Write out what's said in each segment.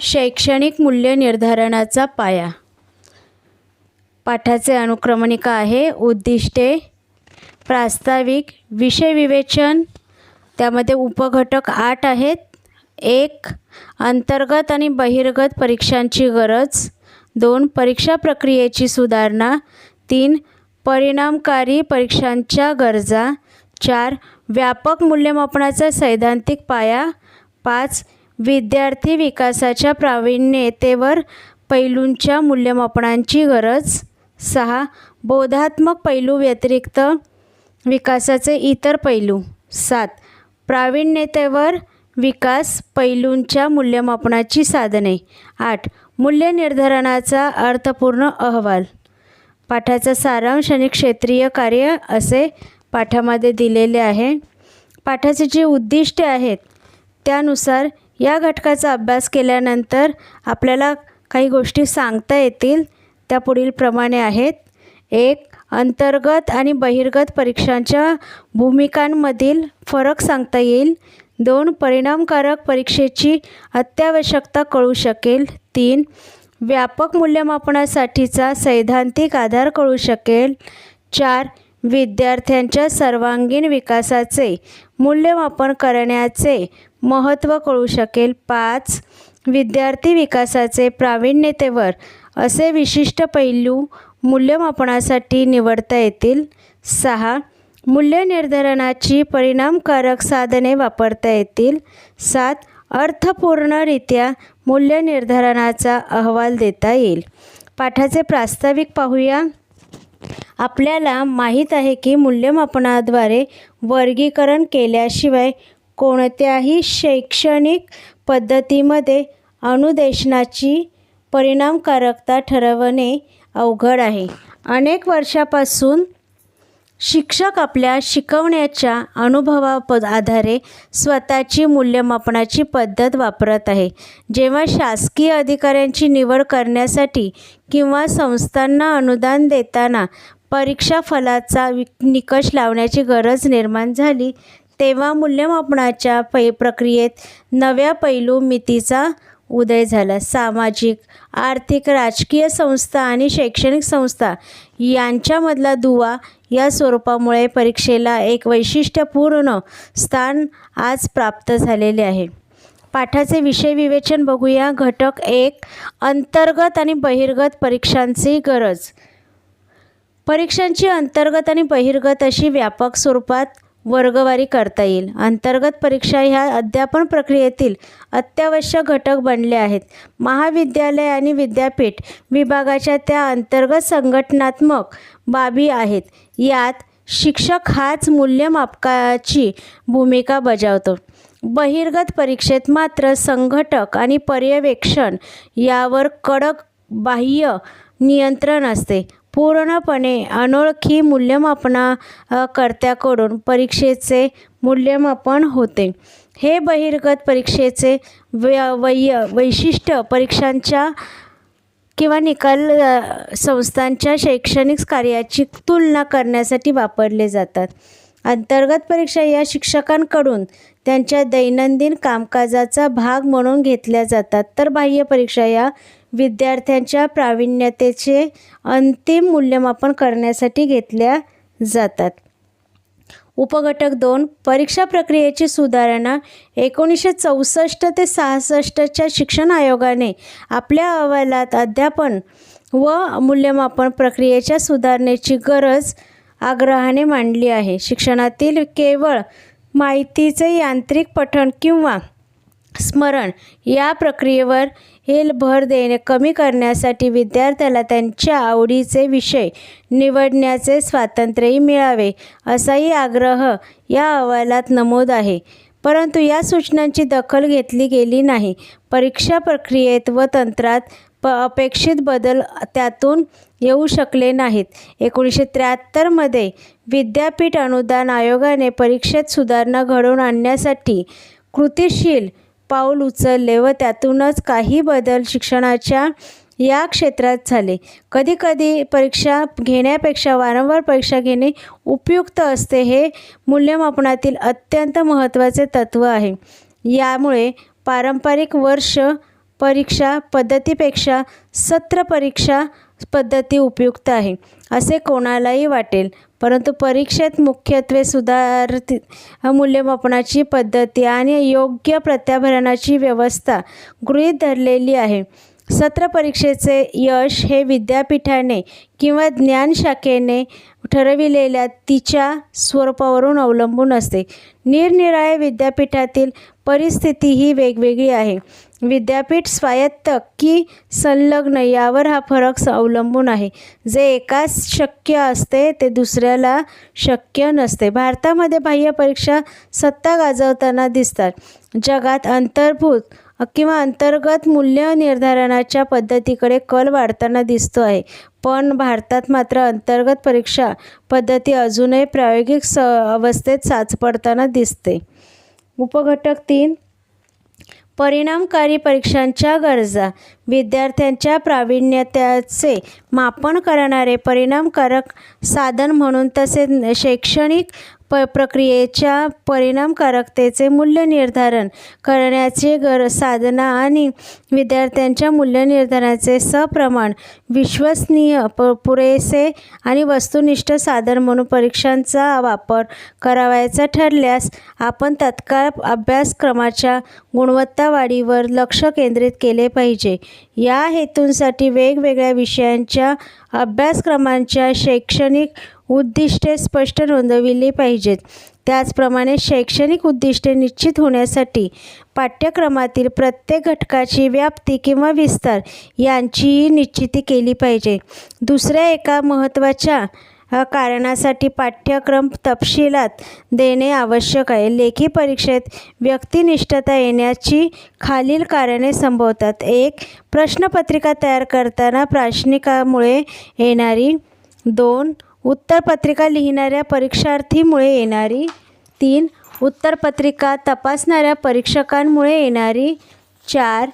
शैक्षणिक मूल्य निर्धारणाचा पाया. पाठाचे अनुक्रमणिका आहे उद्दिष्टे प्रास्ताविक विषय विवेचन त्यामध्ये उपघटक आठ आहेत. एक अंतर्गत आणि बहिर्गत परीक्षांची गरज. दोन परीक्षा प्रक्रियेची सुधारणा. तीन परिणामकारी परीक्षांच्या गरजा. चार व्यापक मूल्यमापनाचा सैद्धांतिक पाया. पाच विद्यार्थी विकासाच्या प्रावीण्यतेवर पैलूंच्या मूल्यमापनांची गरज. सहा. बोधात्मक पैलू व्यतिरिक्त विकासाचे इतर पैलू. सात. प्रावीण्यतेवर विकास पैलूंच्या मूल्यमापनाची साधने. आठ. मूल्य निर्धारणाचा अर्थपूर्ण अहवाल. पाठाचा सारांश आणि क्षेत्रीय कार्य असे पाठामध्ये दिलेले आहे. पाठाचे जे उद्दिष्टे आहेत त्यानुसार या घटकाचा अभ्यास केल्यानंतर आपल्याला काही गोष्टी सांगता येतील त्या पुढीलप्रमाणे आहेत. एक अंतर्गत आणि बहिर्गत परीक्षांच्या भूमिकांमधील फरक सांगता येईल. दोन परिणामकारक परीक्षेची अत्यावश्यकता कळू शकेल. तीन व्यापक मूल्यमापनासाठीचा सैद्धांतिक आधार कळू शकेल. चार विद्यार्थ्यांच्या सर्वांगीण विकासाचे मूल्यमापन करण्याचे महत्त्व कळू शकेल. पाच विद्यार्थी विकासाचे प्रावीण्यतेवर असे विशिष्ट पैलू मूल्यमापनासाठी निवडता येतील. सहा मूल्यनिर्धारणाची परिणामकारक साधने वापरता येतील. सात अर्थपूर्णरित्या मूल्य निर्धारणाचा अहवाल देता येईल. पाठाचे प्रास्ताविक पाहूया. आपल्याला माहीत आहे की मूल्यमापनाद्वारे वर्गीकरण केल्याशिवाय कोणत्याही शैक्षणिक पद्धतीमध्ये अनुदेशनाची परिणामकारकता ठरवणे अवघड आहे. अनेक वर्षापासून शिक्षक आपल्या शिकवण्याच्या अनुभवा आधारे स्वतःची मूल्यमापनाची पद्धत वापरत आहे. जेव्हा शासकीय अधिकाऱ्यांची निवड करण्यासाठी किंवा संस्थांना अनुदान देताना परीक्षा फलाचा वि निकष लावण्याची गरज निर्माण झाली तेव्हा मूल्यमापनाच्या पै प्रक्रियेत नव्या पैलू मितीचा उदय झाला. सामाजिक आर्थिक राजकीय संस्था आणि शैक्षणिक संस्था यांच्यामधला दुवा या स्वरूपामुळे परीक्षेला एक वैशिष्ट्यपूर्ण स्थान आज प्राप्त झालेले आहे. पाठाचे विषय विवेचन बघूया. घटक एक अंतर्गत आणि बहिर्गत परीक्षांची गरज. परीक्षांची अंतर्गत आणि बहिर्गत अशी व्यापक स्वरूपात वर्गवारी करता येईल. अंतर्गत परीक्षा ह्या अध्यापन प्रक्रियेतील अत्यावश्यक घटक बनले आहेत. महाविद्यालय आणि विद्यापीठ विभागाच्या त्या अंतर्गत संघटनात्मक बाबी आहेत. यात शिक्षक हाच मूल्यमापकाची भूमिका बजावतो. बहिर्गत परीक्षेत मात्र संघटक आणि पर्यवेक्षण यावर कडक बाह्य नियंत्रण असते. पूर्णपणे अनोळखी मूल्यमापना कर्त्याकडून परीक्षेचे मूल्यमापन होते. हे बहिर्गत परीक्षेचे व्य वैय वैशिष्ट्य परीक्षांच्या किंवा निकाल संस्थांच्या शैक्षणिक कार्याची तुलना करण्यासाठी वापरले जातात. अंतर्गत परीक्षा या शिक्षकांकडून त्यांच्या दैनंदिन कामकाजाचा भाग म्हणून घेतल्या जातात. तर बाह्य परीक्षा या विद्यार्थ्यांच्या प्रावीण्यतेचे अंतिम मूल्यमापन करण्यासाठी घेतल्या जातात. उपघटक दोन परीक्षा प्रक्रियेची सुधारणा. एकोणीसशे चौसष्ट ते सहासष्टच्या शिक्षण आयोगाने आपल्या अहवालात अध्यापन व मूल्यमापन प्रक्रियेच्या सुधारणेची गरज आग्रहाने मांडली आहे. शिक्षणातील केवळ माहितीचे यांत्रिक पठण किंवा स्मरण या प्रक्रियेवर हेल भर देणे कमी करण्यासाठी विद्यार्थ्याला त्यांच्या आवडीचे विषय निवडण्याचे स्वातंत्र्यही मिळावे असाही आग्रह या अहवालात नमूद आहे. परंतु या सूचनांची दखल घेतली गेली नाही. परीक्षा प्रक्रियेत व तंत्रात प अपेक्षित बदल त्यातून येऊ शकले नाहीत. एकोणीसशे त्र्याहत्तरमध्ये विद्यापीठ अनुदान आयोगाने परीक्षेत सुधारणा घडवून आणण्यासाठी कृतिशील पाऊल उचलले व त्यातूनच काही बदल शिक्षणाच्या या क्षेत्रात झाले. कधीकधी परीक्षा घेण्यापेक्षा वारंवार परीक्षा घेणे उपयुक्त असते हे मूल्यमापनातील अत्यंत महत्त्वाचे तत्त्व आहे. यामुळे पारंपरिक वर्ष परीक्षा पद्धतीपेक्षा सत्र परीक्षा पद्धती उपयुक्त आहे. असे कोणालाही वाटेल परंतु परीक्षेत मुख्यत्वे सुधारित मूल्यमापनाची पद्धती आणि योग्य प्रत्याभरणाची व्यवस्था गृहीत धरलेली आहे. सत्र परीक्षेचे यश हे विद्यापीठाने किंवा ज्ञानशाखेने ठरविलेल्या तिच्या स्वरूपावरून अवलंबून असते. निरनिराळ्या विद्यापीठातील परिस्थिती ही वेगवेगळी आहे. विद्यापीठ स्वायत्त की संलग्न यावर हा फरक अवलंबून आहे. जे एकाच शक्य असते ते दुसऱ्याला शक्य नसते. भारतामध्ये बाह्य परीक्षा सत्ता गाजवताना दिसतात. जगात अंतर्भूत किंवा अंतर्गत मूल्य निर्धारणाच्या पद्धतीकडे कल वाढताना दिसतो आहे. पण भारतात मात्र अंतर्गत परीक्षा पद्धती अजूनही प्रायोगिक स अवस्थेत साचपडताना दिसते. उपघटक तीन परिणामकारी परीक्षांच्या गरजा विद्यार्थ्यांच्या प्रावीण्यतेचे मापन करणारे परिणामकारक साधन म्हणून तसेच शैक्षणिक प प्रक्रियेच्या परिणामकारकतेचे मूल्य निर्धारण करण्याचे गर साधना आणि विद्यार्थ्यांच्या मूल्य निर्धारणाचे सप्रमाण विश्वसनीय प पुरेसे आणि वस्तुनिष्ठ साधन म्हणून परीक्षांचा वापर करावयाचा ठरल्यास आपण तत्काळ अभ्यासक्रमाच्या गुणवत्ता वाढीवर लक्ष केंद्रित केले पाहिजे. या हेतूंसाठी वेगवेगळ्या विषयांच्या अभ्यासक्रमांच्या शैक्षणिक उद्दिष्टे स्पष्ट नोंदविली पाहिजेत. त्याचप्रमाणे शैक्षणिक उद्दिष्टे निश्चित होण्यासाठी पाठ्यक्रमातील प्रत्येक घटकाची व्याप्ती किंवा विस्तार यांचीही निश्चिती केली पाहिजे. दुसऱ्या एका महत्त्वाच्या कारणासाठी पाठ्यक्रम तपशिलात देणे आवश्यक आहे. लेखी परीक्षेत व्यक्तिनिष्ठता येण्याची खालील कारणे संभवतात. एक प्रश्नपत्रिका तयार करताना प्राश्निकामुळे येणारी. दोन उत्तरपत्रिका लिहिणाऱ्या परीक्षार्थीमुळे येणारी तीन उत्तरपत्रिका तपासणाऱ्या परीक्षकांमुळे येणारी चार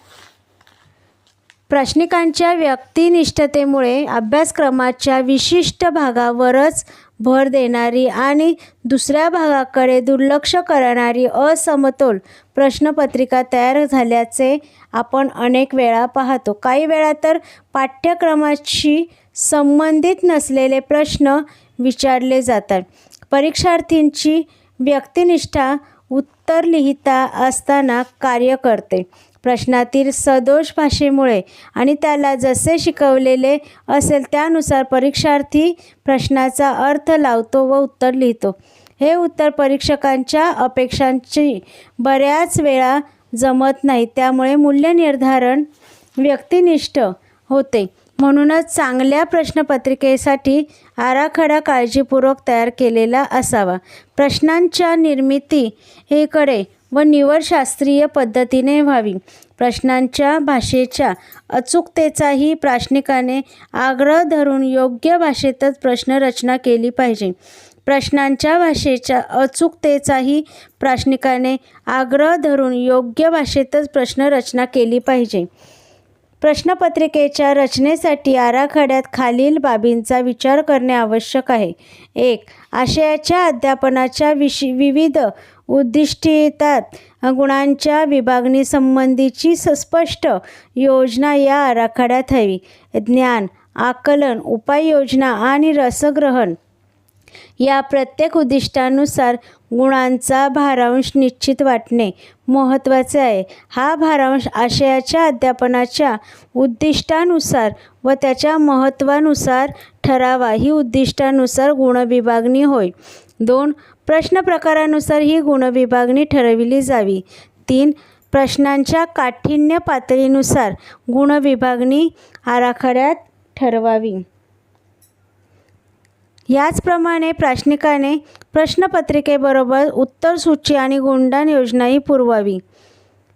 प्राश्निकांच्या व्यक्तिनिष्ठतेमुळे अभ्यासक्रमाच्या विशिष्ट भागावरच भर देणारी आणि दुसऱ्या भागाकडे दुर्लक्ष करणारी असमतोल प्रश्नपत्रिका तयार झाल्याचे आपण अनेक वेळा पाहतो. काही वेळा तर पाठ्यक्रमाशी संबंधित नसलेले प्रश्न विचारले जातात. परीक्षार्थींची व्यक्तिनिष्ठा उत्तर लिहिता असताना कार्य करते. प्रश्नातील सदोष भाषेमुळे आणि त्याला जसे शिकवलेले असेल त्यानुसार परीक्षार्थी प्रश्नाचा अर्थ लावतो व उत्तर लिहितो. हे उत्तर परीक्षकांच्या अपेक्षांची बऱ्याच वेळा जमत नाही. त्यामुळे मूल्यनिर्धारण व्यक्तिनिष्ठ होते. म्हणूनच चांगल्या प्रश्नपत्रिकेसाठी आराखडा काळजीपूर्वक तयार केलेला असावा. प्रश्नांच्या निर्मितीकडे व निवड शास्त्रीय पद्धतीने व्हावी. प्रश्नांच्या भाषेच्या अचूकतेचाही प्राश्निकाने आग्रह धरून योग्य भाषेतच प्रश्नरचना केली पाहिजे. प्रश्नांच्या भाषेच्या अचूकतेचाही प्राश्निकाने आग्रह धरून योग्य भाषेतच प्रश्नरचना केली पाहिजे. प्रश्नपत्रिकेच्या रचनेसाठी आराखड्यात खालील बाबींचा विचार करणे आवश्यक आहे. एक आशयाच्या अध्यापनाच्या विशी विविध उद्दिष्टितात गुणांच्या विभागणी संबंधीची स्पष्ट योजना या आराखड्यात हवी. ज्ञान आकलन उपाययोजना आणि रसग्रहण या प्रत्येक उद्दिष्टानुसार गुणांचा भारांश निश्चित वाटणे महत्त्वाचे आहे. हा भारांश आशयाच्या अध्यापनाच्या उद्दिष्टानुसार व त्याच्या महत्त्वानुसार ठरावा ही उद्दिष्टानुसार गुणविभागणी होय. दोन प्रश्न प्रकारानुसार ही गुणविभागणी ठरविली जावी. तीन प्रश्नांच्या काठिण्य पातळीनुसार गुणविभागणी आराखड्यात ठरवावी. याचप्रमाणे प्राश्निकाने प्रश्नपत्रिकेबरोबर उत्तरसूची आणि गुणदान योजनाही पुरवावी.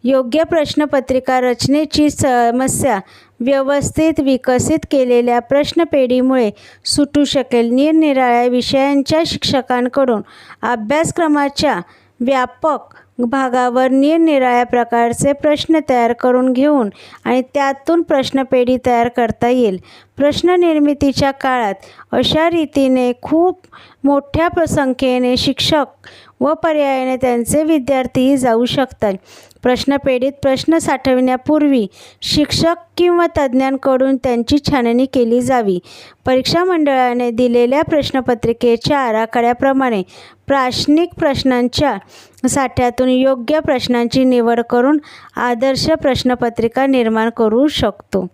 योग्य प्रश्नपत्रिका रचनेची समस्या व्यवस्थित विकसित केलेल्या प्रश्नपेढीमुळे सुटू शकेल. निरनिराळ्या विषयांच्या शिक्षकांकडून अभ्यासक्रमाच्या व्यापक भागावर निरनिराळ्या प्रकारचे प्रश्न तयार करून घेऊन आणि त्यातून प्रश्नपेढी तयार करता येईल. प्रश्ननिर्मितीच्या काळात अशा रीतीने खूप मोठ्या संख्येने शिक्षक व पर्यायाने त्यांचे विद्यार्थीही जाऊ शकतात. प्रश्नपेढीत प्रश्न साठविण्यापूर्वी शिक्षक किंवा तज्ज्ञांकडून त्यांची छाननी केली जावी. परीक्षा मंडळाने दिलेल्या प्रश्नपत्रिकेच्या आराखड्याप्रमाणे प्राशनिक प्रश्नांच्या साठ्यातून योग्य प्रश्नांची निवड करून आदर्श प्रश्नपत्रिका निर्माण करू शकतो.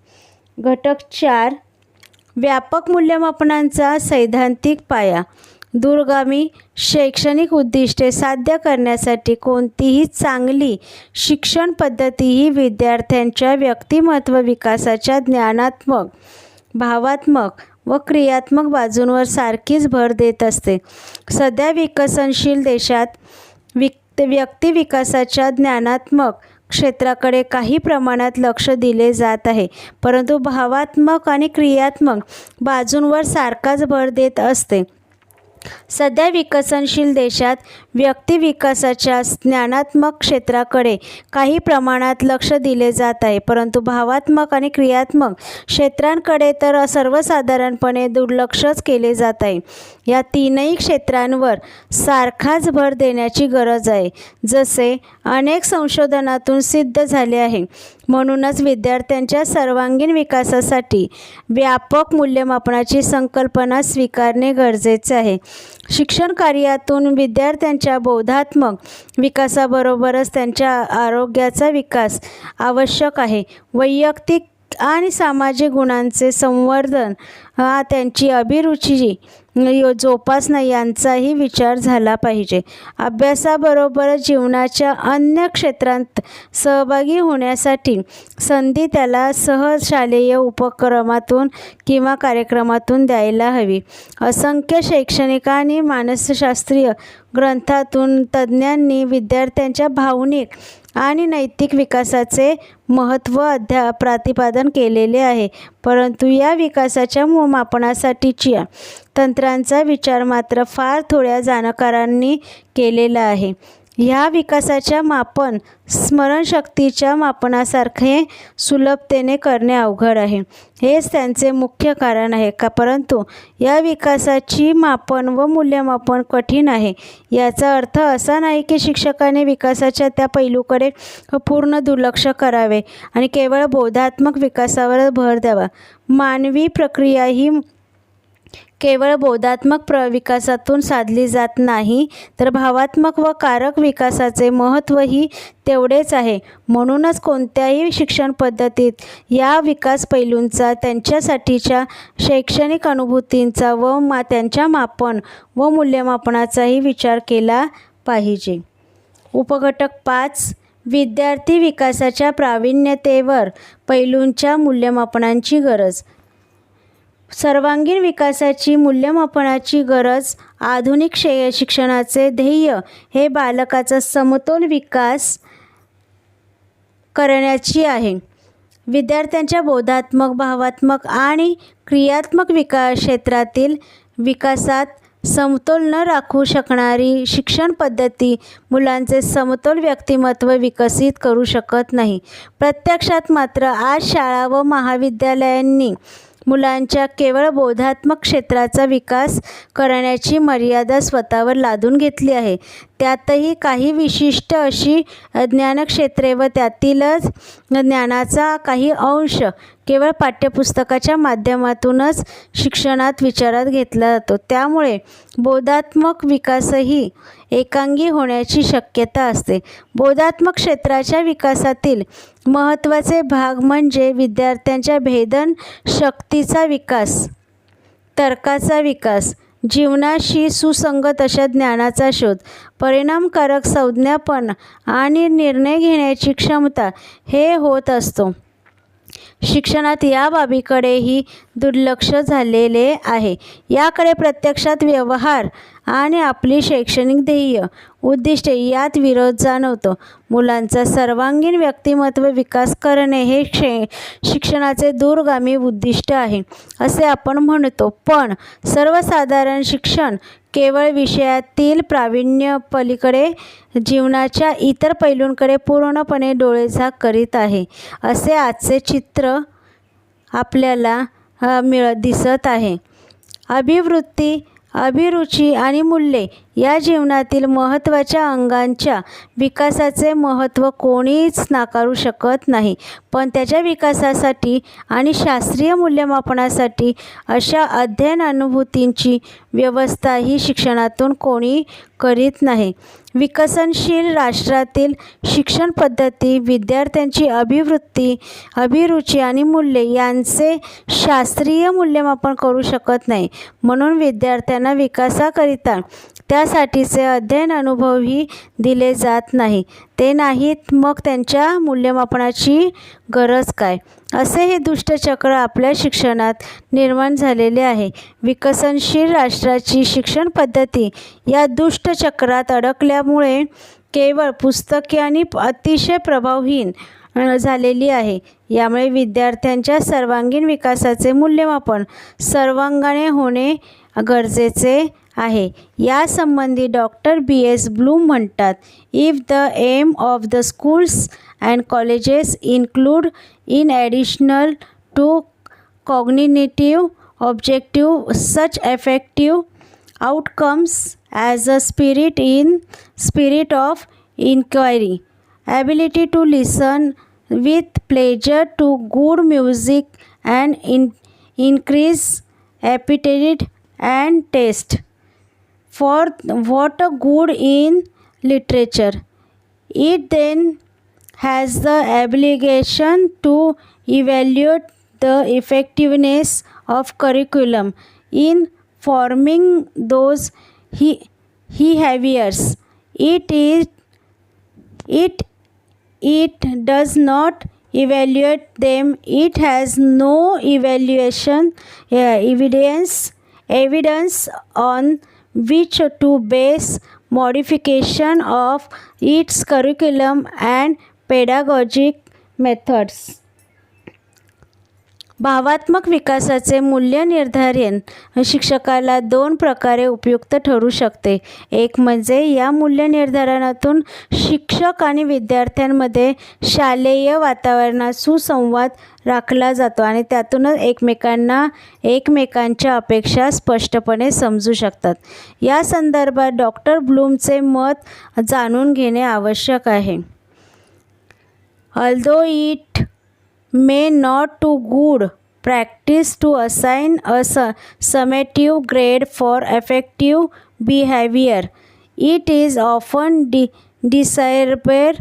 घटक चार व्यापक मूल्यमापनांचा सैद्धांतिक पाया. दूरगामी शैक्षणिक उद्दिष्टे साध्य करण्यासाठी कोणतीही चांगली शिक्षण पद्धती ही विद्यार्थ्यांच्या व्यक्तिमत्व विकासाच्या ज्ञानात्मक भावात्मक व क्रियात्मक बाजूंवर सारखीच भर देत असते. सध्या विकसनशील देशात विक व्यक्तिविकासाच्या ज्ञानात्मक क्षेत्राकडे काही प्रमाणात लक्ष दिले जात आहे. परंतु भावात्मक आणि क्रियात्मक बाजूंवर सारखाच भर देत असते. सध्या विकसनशील देशात व्यक्ती विकासाच्या ज्ञानात्मक क्षेत्राकडे काही प्रमाणात लक्ष दिले जात आहे परंतु भावात्मक आणि क्रियात्मक क्षेत्रांकडे तर सर्वसाधारणपणे दुर्लक्षच केले जात आहे. या तीनही क्षेत्रांवर सारखाच भर देण्याची गरज आहे जसे अनेक संशोधनातून सिद्ध झाले आहे. म्हणूनच विद्यार्थ्यांच्या सर्वांगीण विकासासाठी व्यापक मूल्यमापनाची संकल्पना स्वीकारणे गरजेचे आहे. शिक्षण कार्यातून विद्यार्थ्यांच्या बौद्धात्मक विकासाबरोबरच त्यांच्या आरोग्याचा विकास आवश्यक आहे. वैयक्तिक आणि सामाजिक गुणांचे संवर्धन हा त्यांची अभिरुची जोपासना यांचाही विचार झाला पाहिजे. अभ्यासाबरोबरच जीवनाच्या अन्य क्षेत्रांत सहभागी होण्यासाठी संधी त्याला सहज शालेय उपक्रमातून किंवा कार्यक्रमातून द्यायला हवी. असंख्य शैक्षणिक आणि मानसशास्त्रीय ग्रंथातून तज्ज्ञांनी विद्यार्थ्यांच्या भावनिक आणि नैतिक विकासाचे महत्त्व अध्या प्रतिपादन केलेले आहे. परंतु या विकासाच्या मो- मापनासाठीच्या तंत्रांचा विचार मात्र फार थोड्या जाणकारांनी केलेला आहे. ह्या विकासाच्या मापन स्मरणशक्तीच्या मापनासारखे सुलभतेने करणे अवघड आहे. हेच त्यांचे मुख्य कारण आहे का? परंतु या विकासाची मापन व मूल्यमापन कठीण आहे. याचा अर्थ असा नाही की शिक्षकाने विकासाच्या त्या पैलूकडे पूर्ण दुर्लक्ष करावे आणि केवळ बोधात्मक विकासावर भर द्यावा. मानवी प्रक्रिया ही केवळ बोधात्मक प्र विकासातून साधली जात नाही तर भावात्मक व कारक विकासाचे महत्त्वही तेवढेच आहे. म्हणूनच कोणत्याही शिक्षण पद्धतीत या विकास पैलूंचा त्यांच्यासाठीच्या शैक्षणिक अनुभूतींचा व मा त्यांच्या मापन व मूल्यमापनाचाही विचार केला पाहिजे. उपघटक पाच विद्यार्थी विकासाच्या प्रावीण्यतेवर पैलूंच्या मूल्यमापनांची गरज. सर्वांगीण विकासाची मूल्यमापनाची गरज आधुनिक शे शिक्षणाचे ध्येय हे बालकाचा समतोल विकास करण्याची आहे. विद्यार्थ्यांच्या बोधात्मक भावात्मक आणि क्रियात्मक विकास क्षेत्रातील विकासात समतोल न राखू शकणारी शिक्षण पद्धती मुलांचे समतोल व्यक्तिमत्व विकसित करू शकत नाही. प्रत्यक्षात मात्र आज शाळा व महाविद्यालयांनी मुलांच्या केवळ बोधात्मक क्षेत्राचा विकास करण्याची मर्यादा स्वतःवर लादून घेतली आहे. त्यातही काही विशिष्ट अशी ज्ञानक्षेत्रे व त्यातीलच ज्ञानाचा काही अंश केवळ पाठ्यपुस्तकाच्या माध्यमातूनच शिक्षणात विचारात घेतला जातो. त्यामुळे बोधात्मक विकासही एकांगी होण्याची शक्यता असते. बोधात्मक क्षेत्राच्या विकासातील महत्त्वाचे भाग म्हणजे विद्यार्थ्यांच्या भेदन शक्तीचा विकास तर्काचा विकास जीवनाशी सुसंगत अशा ज्ञानाचा शोध परिणामकारक संज्ञापन आणि निर्णय घेण्याची क्षमता हे होत असतो. शिक्षणात या बाबीकडेही दुर्लक्ष झालेले आहे. याकडे प्रत्यक्षात व्यवहार आणि आपली शैक्षणिक ध्येय उद्दिष्टे यात विरोध जाणवतो. मुलांचा सर्वांगीण व्यक्तिमत्व विकास करणे हे शे शिक्षणाचे दूरगामी उद्दिष्ट आहे असे आपण म्हणतो. पण सर्वसाधारण शिक्षण केवळ विषयातील प्रावीण्य पलीकडे जीवनाच्या इतर पैलूंकडे पूर्णपणे डोळेझाक करीत आहे असे आजचे चित्र आपल्याला मिळत दिसत आहे. अभिवृत्ती अभिरुची आणि मूल्ये या जीवनातील महत्त्वाच्या अंगांच्या विकासाचे महत्त्व कोणीच नाकारू शकत नाही. पण त्याच्या विकासासाठी आणि शास्त्रीय मूल्यमापनासाठी अशा अध्ययन अनुभूतींची व्यवस्था ही शिक्षणातून कोणी करीत नाही. विकसनशील राष्ट्रातील शिक्षण पद्धती विद्यार्थ्यांची अभिवृत्ती अभिरुची आणि मूल्ये यांचे शास्त्रीय मूल्यमापन करू शकत नाही. म्हणून विद्यार्थ्यांना विकासाकरिता त्यासाठीचे अध्ययन अनुभवही दिले जात नाही. ते नाहीत मग त्यांच्या मूल्यमापनाची गरज काय? असे हे दुष्टचक्र आपल्या शिक्षणात निर्माण झालेले आहे. विकसनशील राष्ट्राची शिक्षण पद्धती या दुष्टचक्रात अडकल्यामुळे केवळ पुस्तके आणि अतिशय प्रभावहीन झालेली आहे. यामुळे विद्यार्थ्यांच्या सर्वांगीण विकासाचे मूल्यमापन सर्वांगाने होणे गरजेचे आहे यासंबंधी डॉक्टर बी एस ब्लूम म्हणतात if the aim of the schools and colleges include in additional to cognitive objective such effective outcomes as a spirit in spirit of inquiry ability to listen with pleasure to good music and in, increase appetite and taste for what a good in literature it then has the obligation to evaluate the effectiveness of curriculum in forming those he, he behaviors. It is it it does not evaluate them. It has no evaluation uh, evidence evidence on which to base modification of its curriculum and pedagogic methods. भावात्मक विकासाचे मूल्य निर्धारण शिक्षकाला दोन प्रकारे उपयुक्त ठरू शकते. एक म्हणजे या मूल्य निर्धारणातून शिक्षक आणि विद्यार्थ्यांमध्ये शालेय वातावरणात सुसंवाद राखला जातो आणि त्यातूनच एकमेकांना एकमेकांच्या अपेक्षा स्पष्टपणे समजू शकतात. या संदर्भात डॉक्टर ब्लूमचे मत जाणून घेणे आवश्यक आहे. Although it may not to good practice to assign a summative grade for effective behavior. It is often de- desirable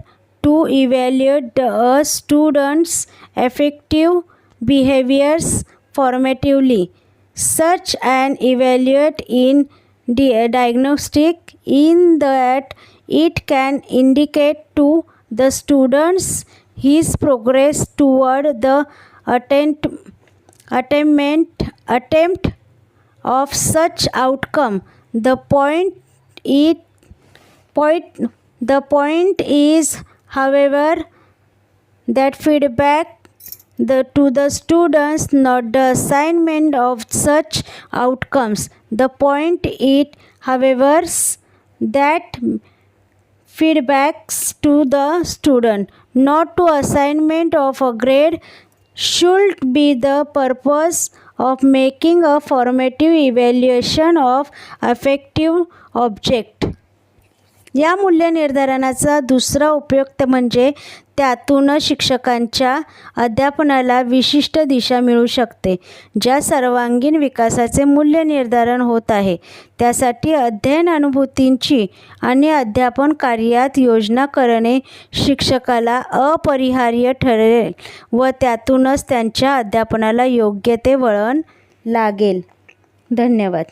to evaluate a student's effective behaviors formatively. Such an evaluate in the diagnostic in that it can indicate to the students his progress toward the attempt, attainment attempt of such outcome. The point it point the point is however that feedback the, to the students not the assignment of such outcomes. The point it however that feedbacks to the student not to assignment of a grade should be the purpose of making a formative evaluation of affective object या मूल्यनिर्धारणाचा दुसरा उपयुक्त म्हणजे त्यातूनच शिक्षकांच्या अध्यापनाला विशिष्ट दिशा मिळू शकते ज्या सर्वांगीण विकासाचे मूल्य निर्धारण होत आहे. त्यासाठी अध्ययन अनुभूतींची आणि अध्यापन कार्यात योजना करणे शिक्षकाला अपरिहार्य ठरेल व त्यातूनच त्यांच्या अध्यापनाला योग्य ते वळण लागेल. धन्यवाद.